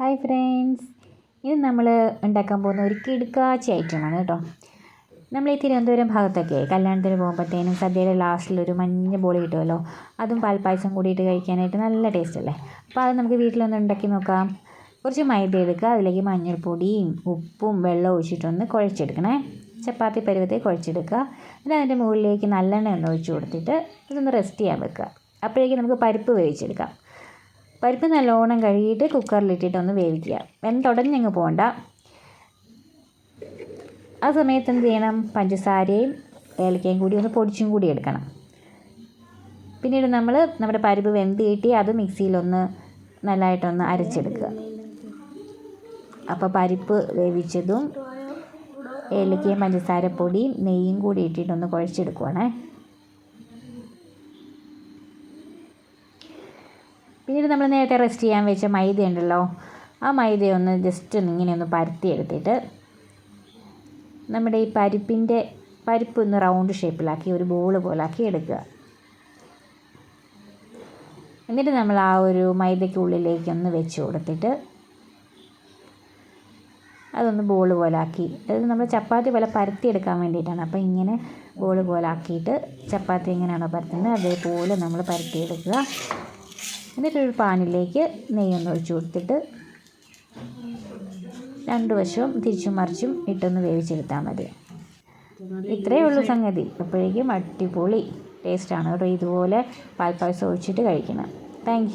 Hi friends. ഇത് നമ്മൾ ഉണ്ടാക്കാൻ പോകുന്ന ഒരു കിടുക്കാച്ചി ഐറ്റമാണ് കേട്ടോ. നമ്മൾ ഈ തിരുവനന്തപുരം ഭാഗത്തൊക്കെ കല്യാണത്തിന് പോകുമ്പോഴത്തേനും സദ്യയുടെ ലാസ്റ്റിൽ ഒരു മഞ്ഞ ബോളി കിട്ടുമല്ലോ. അതും പാൽപ്പായസം കൂടിയിട്ട് കഴിക്കാനായിട്ട് നല്ല ടേസ്റ്റ് അല്ലേ? അപ്പോൾ അത് നമുക്ക് വീട്ടിലൊന്ന് ഉണ്ടാക്കി നോക്കാം. കുറച്ച് മൈദ എടുക്കുക. അതിലേക്ക് മഞ്ഞൾപ്പൊടിയും ഉപ്പും വെള്ളവും ഒഴിച്ചിട്ടൊന്ന് കുഴച്ചെടുക്കണേ. ചപ്പാത്തി പരുവത്തിൽ കുഴച്ചെടുക്കുക. എന്നിട്ട് അതിന്റെ മുകളിലേക്ക് നല്ലെണ്ണ ഒന്ന് ഒഴിച്ച് കൊടുത്തിട്ട് ഇതൊന്ന് റെസ്റ്റ് ചെയ്യാൻ വെക്കുക. അപ്പോഴേക്കും നമുക്ക് പരിപ്പ് വേവിച്ചെടുക്കാം. പരിപ്പ് നല്ലോണം കഴുകിയിട്ട് കുക്കറിലിട്ടിട്ട് ഒന്ന് വേവിക്കുക. വെന്തുടഞ്ഞങ്ങ് പോകണ്ട. ആ സമയത്ത് എന്ത് ചെയ്യണം? പഞ്ചസാരയും ഏലക്കയും കൂടി ഒന്ന് പൊടിച്ചും കൂടി എടുക്കണം. പിന്നീട് നമ്മൾ നമ്മുടെ പരിപ്പ് വെന്ത് കിട്ടി അത് മിക്സിയിലൊന്ന് നല്ലതായിട്ടൊന്ന് അരച്ചെടുക്കുക. അപ്പോൾ പരിപ്പ് വേവിച്ചതും ഏലക്കയും പഞ്ചസാരപ്പൊടിയും നെയ്യും കൂടി ഇട്ടിട്ടൊന്ന് കുഴച്ചെടുക്കുവാണേ. പിന്നീട് നമ്മൾ നേരത്തെ റെസ്റ്റ് ചെയ്യാൻ വെച്ച മൈദ ഉണ്ടല്ലോ ആ മൈദയൊന്ന് ജസ്റ്റ് ഒന്ന് ഇങ്ങനെ ഒന്ന് പരത്തി എടുത്തിട്ട് നമ്മുടെ ഈ പരിപ്പിന്റെ പരിപ്പ് ഒന്ന് റൗണ്ട് ഷേപ്പിലാക്കി ഒരു ബോൾ പോലാക്കി എടുക്കുക. എന്നിട്ട് നമ്മൾ ആ ഒരു മൈദയ്ക്കുള്ളിലേക്ക് ഒന്ന് വെച്ച് കൊടുത്തിട്ട് അതൊന്ന് ബോൾ പോലാക്കി. അതായത് നമ്മൾ ചപ്പാത്തി പോലെ പരത്തി എടുക്കാൻ വേണ്ടിയിട്ടാണ്. അപ്പോൾ ഇങ്ങനെ ബോൾ പോലാക്കിയിട്ട് ചപ്പാത്തി എങ്ങനെയാണോ പരത്തുന്നത് അതേപോലെ നമ്മൾ പരത്തിയെടുക്കുക. എന്നിട്ടൊരു പാനിലേക്ക് നെയ്യൊന്ന് ഒഴിച്ചു കൊടുത്തിട്ട് രണ്ട് വശവും തിരിച്ചും മറിച്ചും ഇട്ടൊന്ന് വേവിച്ചെടുത്താൽ മതി. ഇത്രയേ ഉള്ളൂ സംഗതി. അപ്പോഴേക്കും അടിപൊളി ടേസ്റ്റാണ് കേട്ടോ ഇതുപോലെ പാൽപ്പായസം ഒഴിച്ചിട്ട് കഴിക്കണം. താങ്ക്